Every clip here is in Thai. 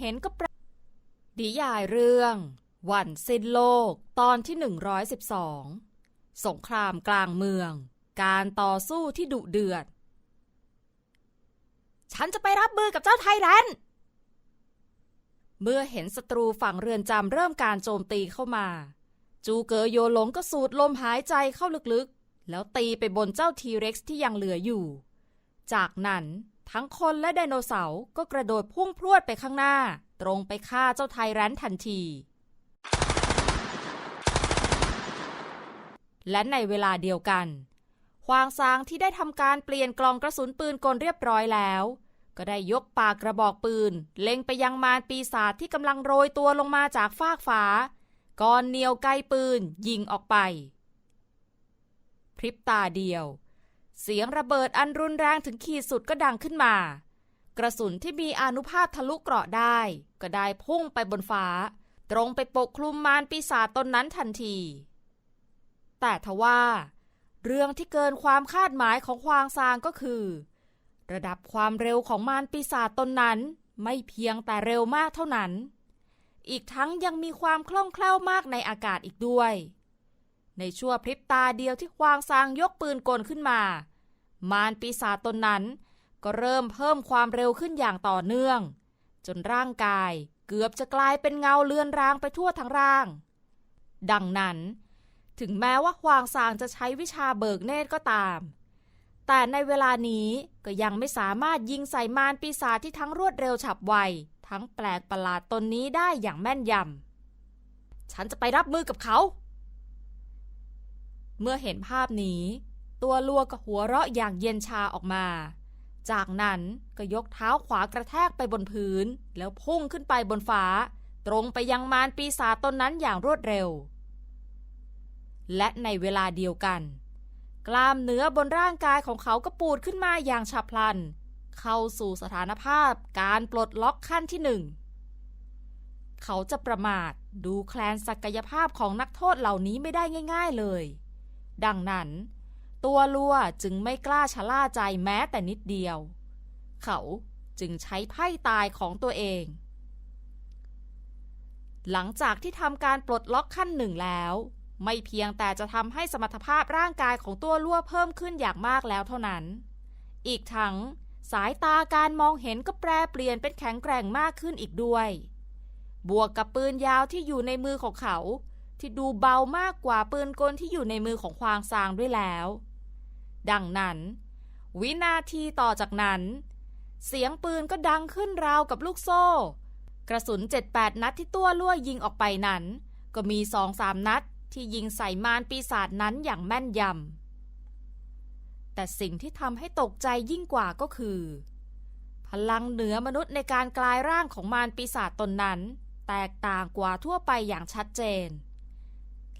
เห็นก็ปรนิยายเรื่อง วันสิ้นโลกตอนที่ 112 สงครามกลางเมือง การต่อสู้ที่ดุเดือด ฉันจะไปรับมือกับเจ้าไทยแลนด์เมื่อเห็นศัตรูฝั่งเรือนจำเริ่มการโจมตีเข้ามา จูเกอโยหลงก็สูดลมหายใจเข้าลึกๆ แล้วตีไปบนเจ้าทีเร็กซ์ที่ยังเหลืออยู่ จากนั้น ทั้งคนและไดโนเสาร์ก็กระโดดพุ่งพรวดไปข้างหน้า ตรงไปฆ่าเจ้าไทแรนท์ทันที และในเวลาเดียวกันควางซางที่ได้ทำการเปลี่ยนกล่องกระสุนปืนกลเรียบร้อยแล้ว ก็ได้ยกปากกระบอกปืน เล็งไปยังมารปีศาจที่กำลังโรยตัวลงมาจากฟากฟ้า ก่อนเหนียวไกลปืนยิงออกไป พริบตาเดียว เสียงระเบิดอันรุนแรงถึงขีดสุดก็ดังขึ้นมา กระสุนที่มีอนุภาพทะลุเกราะได้ ก็ได้พุ่งไปบนฟ้า ตรงไปปกคลุมมารปีศาจตนนั้นทันที แต่ทว่า เรื่องที่เกินความคาดหมายของควางซางก็คือ ระดับความเร็วของมารปีศาจตนนั้นไม่เพียงแต่เร็วมากเท่านั้น อีกทั้งยังมีความคล่องแคล่วมากในอากาศอีกด้วย ในชั่วพริบตาเดียวที่ควางซางยกปืนกลขึ้นมา มารปีศาจตนนั้น ก็เริ่มเพิ่มความเร็วขึ้นอย่างต่อเนื่อง จนร่างกายเกือบจะกลายเป็นเงาเลือนรางไปทั่วทั้งร่าง ดังนั้น ถึงแม้ว่าควางซางจะใช้วิชาเบิกเนตรก็ตาม แต่ในเวลานี้ก็ยังไม่สามารถยิงใส่มารปีศาจที่ทั้งรวดเร็วฉับไว ทั้งแปลกประหลาดตนนี้ได้อย่างแม่นยำฉันจะไปรับมือกับเขา เมื่อเห็นภาพนี้ ตัวลัวก็หัวเราะอย่างเย็นชาออกมา จากนั้นก็ยกเท้าขวากระแทกไปบนพื้น แล้วพุ่งขึ้นไปบนฟ้า ตรงไปยังมารปีศาจตนนั้นอย่างรวดเร็ว และในเวลาเดียวกัน กล้ามเนื้อบนร่างกายของเขาก็ปูดขึ้นมาอย่างฉับพลัน เข้าสู่สถานภาพการปลดล็อกขั้นที่หนึ่งเขาจะประมาทดูแคลนศักยภาพของนักโทษเหล่านี้ไม่ได้ง่าย ๆเลย ดังนั้น ตัวลัวจึงไม่กล้าชะล่าใจแม้แต่นิดเดียว เขาจึงใช้ไพ่ตายของตัวเอง หลังจากที่ทำการปลดล็อกขั้นหนึ่งแล้ว ไม่เพียงแต่จะทำให้สมรรถภาพร่างกายของตัวลั่วเพิ่มขึ้นอย่างมากแล้วเท่านั้น อีกทั้งสายตาการมองเห็นก็แปรเปลี่ยนเป็นแข็งแกร่งมากขึ้นอีกด้วย บวกกับปืนยาวที่อยู่ในมือของเขา ที่ดูเบามากกว่าปืนกลที่อยู่ในมือของควางซางด้วยแล้ว ดังนั้น วินาทีต่อจากนั้น เสียงปืนก็ดังขึ้นราวกับลูกโซ่ กระสุน 7-8 นัดที่ตัวลั่วยิงออกไปนั้น ก็มีสองสามนัดที่ยิงใส่มารปีศาจนั้นอย่างแม่นยำ แต่สิ่งที่ทำให้ตกใจยิ่งกว่าก็คือ พลังเหนือมนุษย์ในการกลายร่างของมารปีศาจตนนั้น แตกต่างกว่าทั่วไปอย่างชัดเจน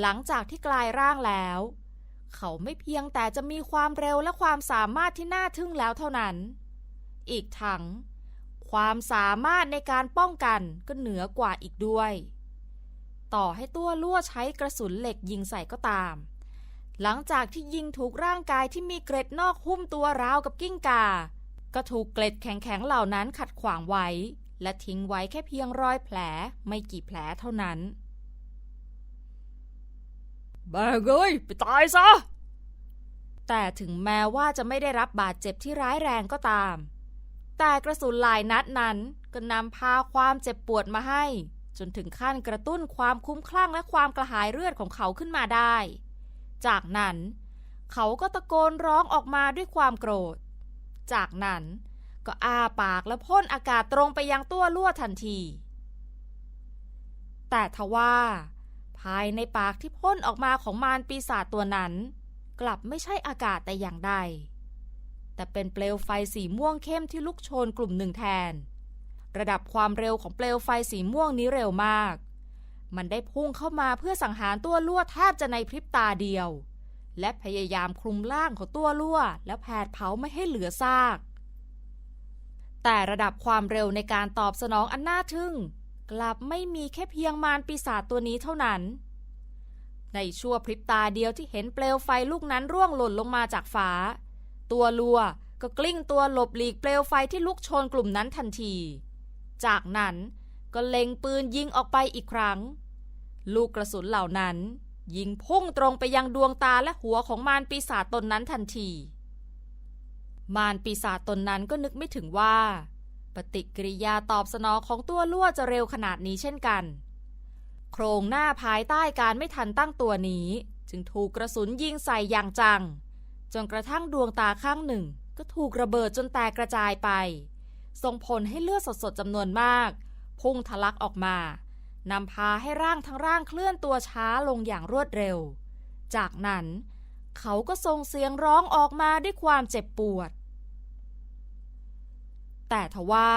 หลังจากที่กลายร่างแล้ว เขาไม่เพียงแต่จะมีความเร็วและความสามารถที่น่าทึ่งแล้วเท่านั้น อีกทั้งความสามารถในการป้องกันก็เหนือกว่าอีกด้วย ต่อให้ตัวลั่วใช้กระสุนเหล็กยิงใส่ก็ตาม หลังจากที่ยิงถูกร่างกายที่มีเกร็ดนอกหุ้มตัวราวกับกิ้งกา ก็ถูกเกล็ดแข็งๆเหล่านั้นขัดขวางไว้ และทิ้งไว้แค่เพียงรอยแผลไม่กี่แผลเท่านั้น แบ้เอ้ยไปตายซะ แต่ถึงแม้ว่าจะไม่ได้รับบาดเจ็บที่ร้ายแรงก็ตาม แต่กระสุนหลายนัดนั้นก็นำพาความเจ็บปวดมาให้ จนถึงขั้นกระตุ้นความคุ้มคลั่งและความกระหายเลือดของเขาขึ้นมาได้ จากนั้น เขาก็ตะโกนร้องออกมาด้วยความโกรธ จากนั้นก็อ้าปากและพ่นอากาศตรงไปยังตัวลั่วทันที แต่ทว่า ภายในปากที่พ่นออกมาของมารปีศาจตัวนั้น กลับไม่ใช่อากาศแต่อย่างใด แต่เป็นเปลวไฟสีม่วงเข้มที่ลุกโชนกลุ่มหนึ่งแทน ระดับความเร็วของเปลวไฟสีม่วงนี้เร็วมาก มันได้พุ่งเข้ามาเพื่อสังหารตัวลั่วแทบจะในพริบตาเดียว และพยายามคลุมร่างของตัวลั่ว แล้วแผดเผาไม่ให้เหลือซากแต่ระดับความเร็วในการตอบสนองอันน่าทึ่ง กลับไม่มีแค่เพียงมารปีศาจตัวนี้เท่านั้น ในชั่วพริบตาเดียวที่เห็นเปลวไฟลูกนั้นร่วงหล่นลงมาจากฟ้า ตัวลัวก็กลิ้งตัวหลบหลีกเปลวไฟที่ลุกโชนกลุ่มนั้นทันที จากนั้นก็เล็งปืนยิงออกไปอีกครั้ง ลูกกระสุนเหล่านั้น ยิงพุ่งตรงไปยังดวงตาและหัวของมารปีศาจตนนั้นทันที มารปีศาจตนนั้นก็นึกไม่ถึงว่า ปฏิกิริยาตอบสนองของตัวลั่จะเร็วขนาดนี้เช่นกัน โครงหน้าภายใต้การไม่ทันตั้งตัวนี้ จึงถูกกระสุนยิงใส่อย่างจัง จนกระทั่งดวงตาข้างหนึ่ง ก็ถูกระเบิดจนแตกกระจายไป ส่งผลให้เลือดสดๆจำนวนมาก พุ่งทะลักออกมานำพาให้ร่างทั้งร่างเคลื่อนตัวช้าลงอย่างรวดเร็ว จากนั้น เขาก็ส่งเสียงร้องออกมาด้วยความเจ็บปวด แต่ทว่า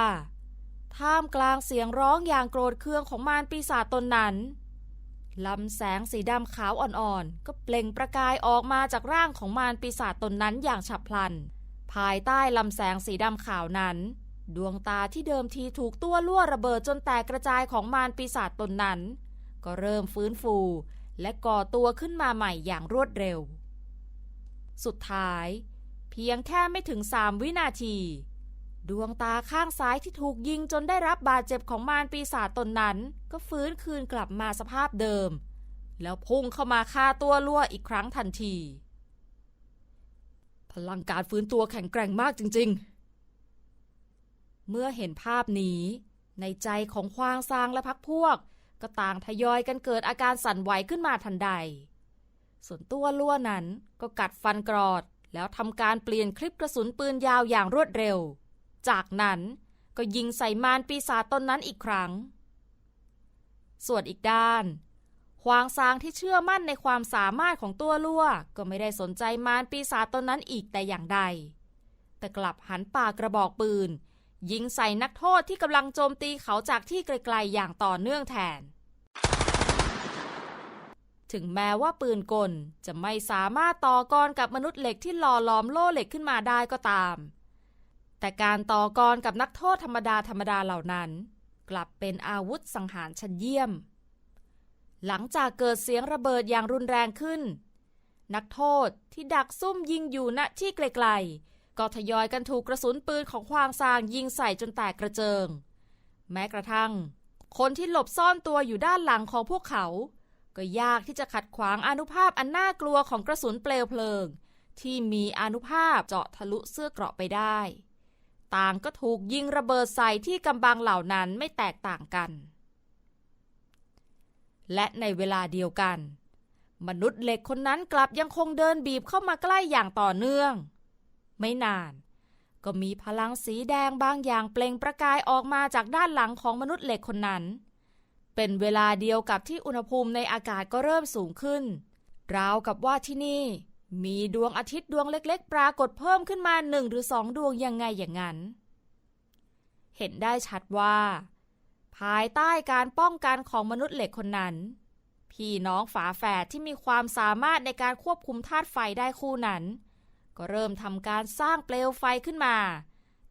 ท่ามกลางเสียงร้องอย่างโกรธเคืองของมารปีศาจตนนั้นลำแสงสีดำขาวอ่อนๆ ก็เปล่งประกายออกมาจากร่างของมารปีศาจตนนั้นอย่างฉับพลัน ภายใต้ลำแสงสีดำขาวนั้น ดวงตาที่เดิมทีถูกตัวลั่วระเบิดจนแตกกระจายของมารปีศาจตนนั้น ก็เริ่มฟื้นฟู และก่อตัวขึ้นมาใหม่อย่างรวดเร็ว สุดท้าย เพียงแค่ไม่ถึงสามวินาที ดวงตาข้างซ้ายที่ถูกยิงจนได้รับบาดเจ็บของมารปีศาจตนนั้น ก็ฟื้นคืนกลับมาสภาพเดิม แล้วพุ่งเข้ามาฆ่าตัวลั่วอีกครั้งทันที พลังการฟื้นตัวแข็งแกร่งมากจริง ๆ เมื่อเห็นภาพนี้ ในใจของควางซางและพักพวก ก็ต่างทยอยกันเกิดอาการสั่นไหวขึ้นมาทันใด ส่วนตัวลั่วนั้นก็กัดฟันกรอด แล้วทำการเปลี่ยนคลิปกระสุนปืนยาวอย่างรวดเร็ว จากนั้นก็ยิงใส่มารปีศาจตนนั้นอีกครั้ง ส่วนอีกด้านควางซางที่เชื่อมั่นในความสามารถของตัวลั่ว ก็ไม่ได้สนใจมารปีศาจตนนั้นอีกแต่อย่างใด แต่กลับหันปากกระบอกปืน ยิงใส่นักโทษที่กำลังโจมตีเขาจากที่ไกลๆอย่างต่อเนื่องแทน ถึงแม้ว่าปืนกลจะไม่สามารถต่อกรกับมนุษย์เหล็กที่หล่อล้อมโล่เหล็กขึ้นมาได้ก็ตาม แต่การต่อกรกับนักโทษธรรมดาธรรมดาเหล่านั้น กลับเป็นอาวุธสังหารชั้นเยี่ยม หลังจากเกิดเสียงระเบิดอย่างรุนแรงขึ้น นักโทษที่ดักซุ่มยิงอยู่ณที่ไกลๆ ก็ทยอยกันถูกกระสุนปืนของควางซางยิงใส่จนแตกกระเจิง แม้กระทั่ง คนที่หลบซ่อนตัวอยู่ด้านหลังของพวกเขา ก็ยากที่จะขัดขวางอนุภาพอันน่ากลัวของกระสุนเปลวเพลิง ที่มีอนุภาพเจาะทะลุเสื้อเกราะไปได้ ต่างก็ถูกยิงระเบิดใส่ที่กำบังเหล่านั้นไม่แตกต่างกัน และในเวลาเดียวกัน มนุษย์เหล็กคนนั้นกลับยังคงเดินบีบเข้ามาใกล้อย่างต่อเนื่อง ไม่นาน ก็มีพลังสีแดงบางอย่างเปล่งประกายออกมาจากด้านหลังของมนุษย์เหล็กคนนั้น เป็นเวลาเดียวกับที่อุณหภูมิในอากาศก็เริ่มสูงขึ้น ราวกับว่าที่นี่ มีดวงอาทิตย์ดวงเล็กๆ ปรากฏเพิ่มขึ้นมาหนึ่งหรือสองดวงยังไงอย่างนั้น เห็นได้ชัดว่า ภายใต้การป้องกันของมนุษย์เหล็กคนนั้น พี่น้องฝาแฝดที่มีความสามารถในการควบคุมธาตุไฟได้คู่นั้น ก็เริ่มทำการสร้างเปลวไฟขึ้นมา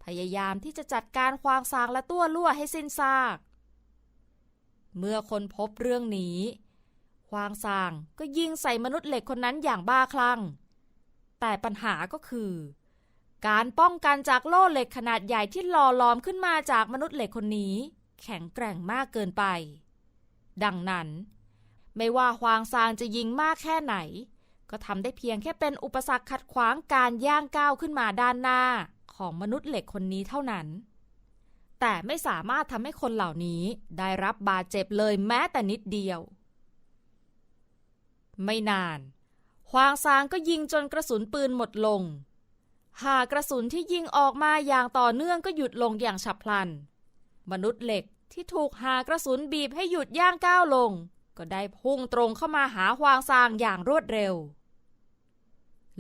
พยายามที่จะจัดการควางซางและตัวลั่วให้สิ้นซาก เมื่อคนพบเรื่องนี้ควางซางก็ยิงใส่มนุษย์เหล็กคนนั้นอย่างบ้าคลั่ง แต่ปัญหาก็คือ การป้องกันจากโล่เหล็กขนาดใหญ่ที่หล่อหลอมขึ้นมาจากมนุษย์เหล็กคนนี้ แข็งแกร่งมากเกินไป ดังนั้น ไม่ว่าควางซางจะยิงมากแค่ไหน ก็ทำได้เพียงแค่เป็นอุปสรรคขัดขวางการย่างก้าวขึ้นมาด้านหน้าของมนุษย์เหล็กคนนี้เท่านั้น แต่ไม่สามารถทำให้คนเหล่านี้ได้รับบาดเจ็บเลยแม้แต่นิดเดียว ไม่นาน ควางซางก็ยิงจนกระสุนปืนหมดลง หากกระสุนที่ยิงออกมาอย่างต่อเนื่องก็หยุดลงอย่างฉับพลัน มนุษย์เหล็กที่ถูกหากระสุนบีบให้หยุดย่างก้าวลง ก็ได้พุ่งตรงเข้ามาหาควางซางอย่างรวดเร็ว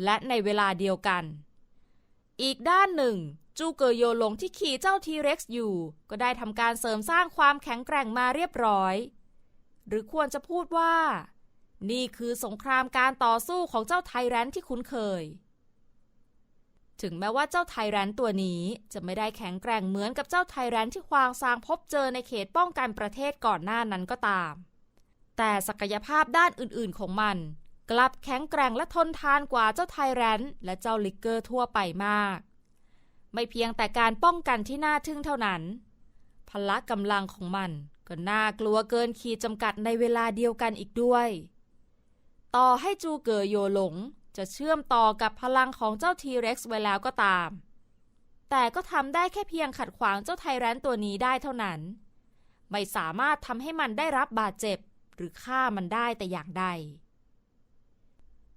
และในเวลาเดียวกัน อีกด้านหนึ่ง จูเกอโยลงที่ขี่เจ้าทีเร็กซ์อยู่ ก็ได้ทำการเสริมสร้างความแข็งแกร่งมาเรียบร้อย หรือควรจะพูดว่า นี่คือสงครามการต่อสู้ของเจ้าไทแรนที่คุ้นเคย ถึงแม้ว่าเจ้าไทแรนตัวนี้จะไม่ได้แข็งแกร่งเหมือนกับเจ้าไทแรนที่ควางซางพบเจอในเขตป้องกันประเทศก่อนหน้านั้นก็ตาม แต่ศักยภาพด้านอื่นๆของมัน กลับแข็งแกร่งและทนทานกว่าเจ้าไทแรนและเจ้าลิกเกอร์ทั่วไปมาก ไม่เพียงแต่การป้องกันที่น่าทึ่งเท่านั้นพพละกำลังของมันก็น่ากลัวเกินขีดจำกัดในเวลาเดียวกันอีกด้วย ต่อให้จูเกอโยหลง จะเชื่อมต่อกับพลังของเจ้าทีเร็กซ์ไว้แล้วก็ตาม แต่ก็ทำได้แค่เพียงขัดขวางเจ้าไทแรนตัวนี้ได้เท่านั้น ไม่สามารถทำให้มันได้รับบาดเจ็บ หรือฆ่ามันได้แต่อย่างใด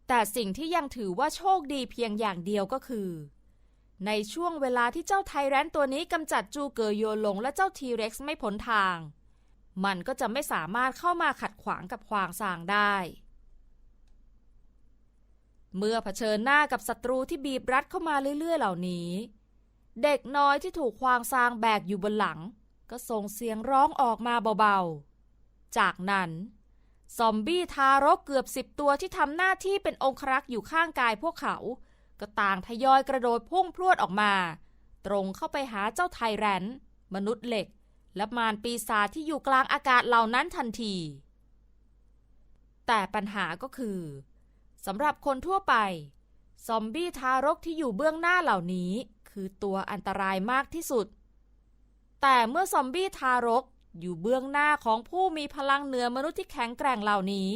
แต่สิ่งที่ยังถือว่าโชคดีเพียงอย่างเดียวก็คือ ในช่วงเวลาที่เจ้าไทแรนตัวนี้กำจัดจูเกอโยหลงและเจ้าทีเร็กซ์ไม่พ้นทาง มันก็จะไม่สามารถเข้ามาขัดขวางกับควางซางได้ เมื่อเผชิญหน้ากับศัตรูที่บีบรัดเข้ามาเรื่อยๆ เหล่านี้ เด็กน้อยที่ถูกควางซางแบกอยู่บนหลัง ก็ส่งเสียงร้องออกมาเบาๆ จากนั้น ซอมบี้ทารกเกือบสิบตัวที่ทำหน้าที่เป็นองครักษ์อยู่ข้างกายพวกเขา ก็ต่างทยอยกระโดดพุ่งพรวดออกมา ตรงเข้าไปหาเจ้าไทแรนต์มนุษย์เหล็ก และมารปีศาจที่อยู่กลางอากาศเหล่านั้นทันที แต่ปัญหาก็คือ สำหรับคนทั่วไป ซอมบี้ทารกที่อยู่เบื้องหน้าเหล่านี้ คือตัวอันตรายมากที่สุด แต่เมื่อซอมบี้ทารกอยู่เบื้องหน้าของผู้มีพลังเหนือมนุษย์ที่แข็งแกร่งเหล่านี้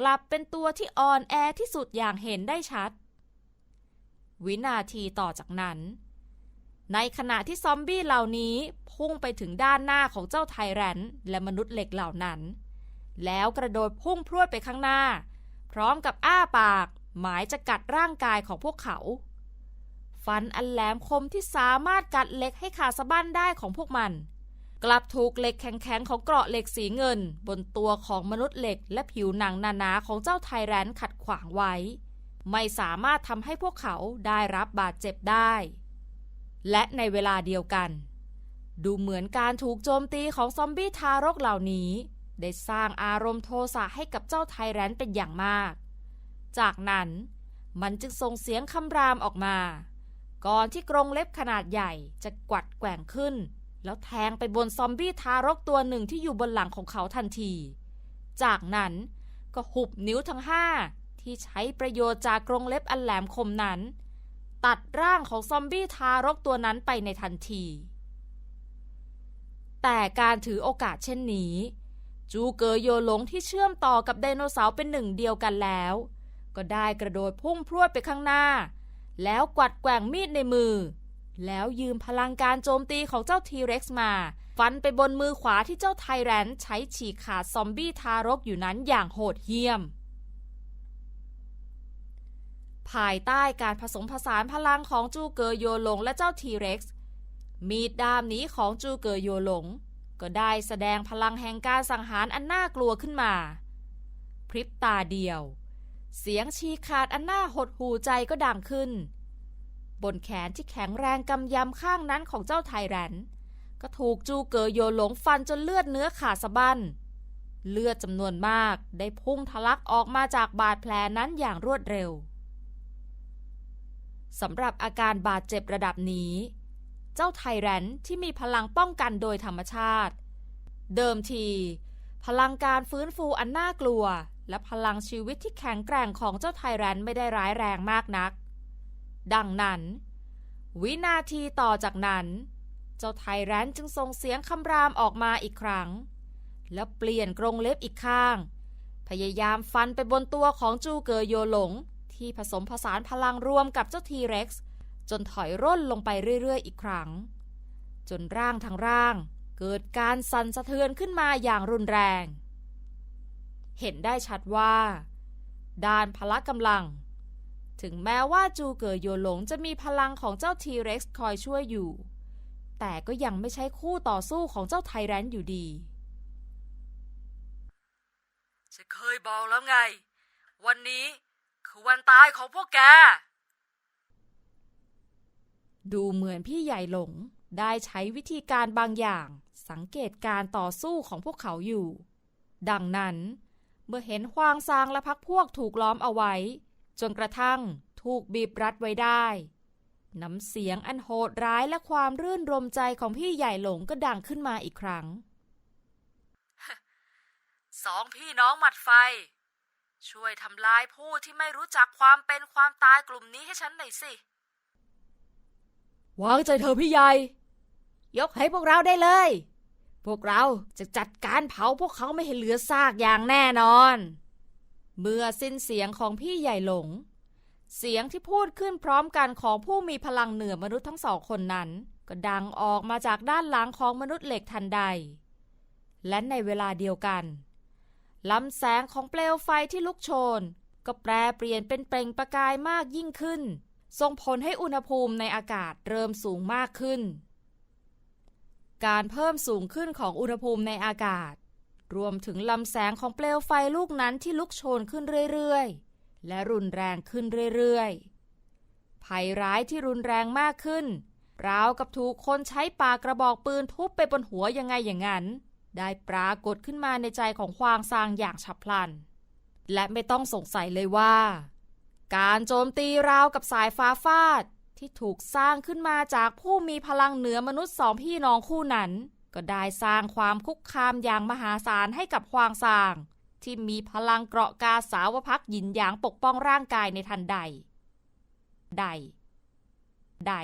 กลับเป็นตัวที่อ่อนแอที่สุดอย่างเห็นได้ชัด วินาทีต่อจากนั้น ในขณะที่ซอมบี้เหล่านี้พุ่งไปถึงด้านหน้าของเจ้าไทแรนต์และมนุษย์เหล็กเหล่านั้น แล้วกระโดดพุ่งพรวดไปข้างหน้า พร้อมกับอ้าปาก หมายจะกัดร่างกายของพวกเขา ฟันอันแหลมคมที่สามารถกัดเหล็กให้ขาดสะบั้นได้ของพวกมัน กลับถูกเหล็กแข็งๆของเกราะเหล็กสีเงิน บนตัวของมนุษย์เหล็ก และผิวหนังหนาๆของเจ้าไทแรนต์ขัดขวางไว้ ไม่สามารถทำให้พวกเขาได้รับบาดเจ็บได้ และในเวลาเดียวกัน ดูเหมือนการถูกโจมตีของซอมบี้ทารกเหล่านี้ ได้สร้างอารมณ์โทสะให้กับเจ้าไทแรนต์เป็นอย่างมาก จากนั้นมันจึงส่งเสียงคำรามออกมา ก่อนที่กรงเล็บขนาดใหญ่จะกวัดแกว่งขึ้น แล้วแทงไปบนซอมบี้ทารกตัวหนึ่งที่อยู่บนหลังของเขาทันที จากนั้นก็หุบนิ้วทั้งห้าที่ใช้ประโยชน์จากกรงเล็บอันแหลมคมนั้น ตัดร่างของซอมบี้ทารกตัวนั้นไปในทันที แต่การถือโอกาสเช่นนี้ จูเกอโยหลงที่เชื่อมต่อกับไดโนเสาร์เป็นหนึ่งเดียวกันแล้ว ก็ได้กระโดดพุ่งพรวดไปข้างหน้า แล้วกวัดแกว่งมีดในมือ แล้วยืมพลังการโจมตีของเจ้าทีเร็กซ์มา ฟันไปบนมือขวาที่เจ้าไทแรนต์ใช้ฉีกขาดซอมบี้ทารกอยู่นั้นอย่างโหดเหี้ยม ภายใต้การผสมผสานพลังของจูเกอโยหลงและเจ้าทีเร็กซ์มีดดามนี้ของจูเกอโยหลง ก็ได้แสดงพลังแห่งการสังหารอันน่ากลัวขึ้นมา พริบตาเดียว เสียงชีขาดอันน่าหดหูใจก็ดังขึ้น บนแขนที่แข็งแรงกำยำข้างนั้นของเจ้าไทแรนต์ก็ถูกจูเกอโยหลงฟันจนเลือดเนื้อขาดสะบั้นเลือดจำนวนมากได้พุ่งทะลักออกมาจากบาดแผลนั้นอย่างรวดเร็วสำหรับอาการบาดเจ็บระดับนี้ เจ้าไทแรนที่มีพลังป้องกันโดยธรรมชาติ เดิมที พลังการฟื้นฟูอันน่ากลัว และพลังชีวิตที่แข็งแกร่งของเจ้าไทแรนไม่ได้ร้ายแรงมากนัก ดังนั้น วินาทีต่อจากนั้น เจ้าไทแรนจึงส่งเสียงคำรามออกมาอีกครั้ง แล้วเปลี่ยนกรงเล็บอีกข้าง พยายามฟันไปบนตัวของจูเกอโยหลง ที่ผสมผสานพลังรวมกับเจ้าทีเร็กซ์ จนถอยร่นลงไปเรื่อยๆ อีกครั้ง จนร่างทั้งร่าง เกิดการสั่นสะเทือนขึ้นมาอย่างรุนแรง เห็นได้ชัดว่า ด้านพละกำลัง ถึงแม้ว่าจูเกอโยหลงจะมีพลังของเจ้าทีเร็กซ์คอยช่วยอยู่ แต่ก็ยังไม่ใช่คู่ต่อสู้ของเจ้าไทแรนต์อยู่ดีฉันเคยบอกแล้วไง วันนี้คือวันตายของพวกแก ดูเหมือนพี่ใหญ่หลงได้ใช้วิธีการบางอย่าง สังเกตการต่อสู้ของพวกเขาอยู่ ดังนั้น เมื่อเห็นควางซางและพักพวกถูกล้อมเอาไว้ จนกระทั่งถูกบีบรัดไว้ได้ น้ำเสียงอันโหดร้ายและความรื่นรมใจของพี่ใหญ่หลงก็ดังขึ้นมาอีกครั้ง สองพี่น้องหมัดไฟ ช่วยทำลายผู้ที่ไม่รู้จักความเป็นความตายกลุ่มนี้ให้ฉันหน่อยสิ วางใจเธอพี่ใหญ่ ยกให้พวกเราได้เลย พวกเราจะจัดการเผาพวกเขาไม่ให้เหลือซากอย่างแน่นอน เมื่อสิ้นเสียงของพี่ใหญ่หลง เสียงที่พูดขึ้นพร้อมกันของผู้มีพลังเหนือมนุษย์ทั้งสองคนนั้น ก็ดังออกมาจากด้านหลังของมนุษย์เหล็กทันใด และในเวลาเดียวกันลำแสงของเปลวไฟที่ลุกโชน ก็แปรเปลี่ยนเป็นเปล่งประกายมากยิ่งขึ้น ส่งผลให้อุณหภูมิในอากาศเริ่มสูงมากขึ้น การเพิ่มสูงขึ้นของอุณหภูมิในอากาศ รวมถึงลำแสงของเปลวไฟลูกนั้นที่ลุกโชนขึ้นเรื่อยๆ และรุนแรงขึ้นเรื่อยๆ ภัยร้ายที่รุนแรงมากขึ้น ราวกับถูกคนใช้ปากกระบอกปืนทุบไปบนหัวยังไงอย่างนั้น ได้ปรากฏขึ้นมาในใจของควางซางอย่างฉับพลัน และไม่ต้องสงสัยเลยว่า การโจมตีราวกับสายฟ้าฟาด ที่ถูกสร้างขึ้นมาจากผู้มีพลังเหนือมนุษย์สองพี่น้องคู่นั้น ก็ได้สร้างความคุกคามอย่างมหาศาลให้กับควางซาง ที่มีพลังเกราะกาสาวพักหยินหยางปกป้องร่างกายในทันใด ใด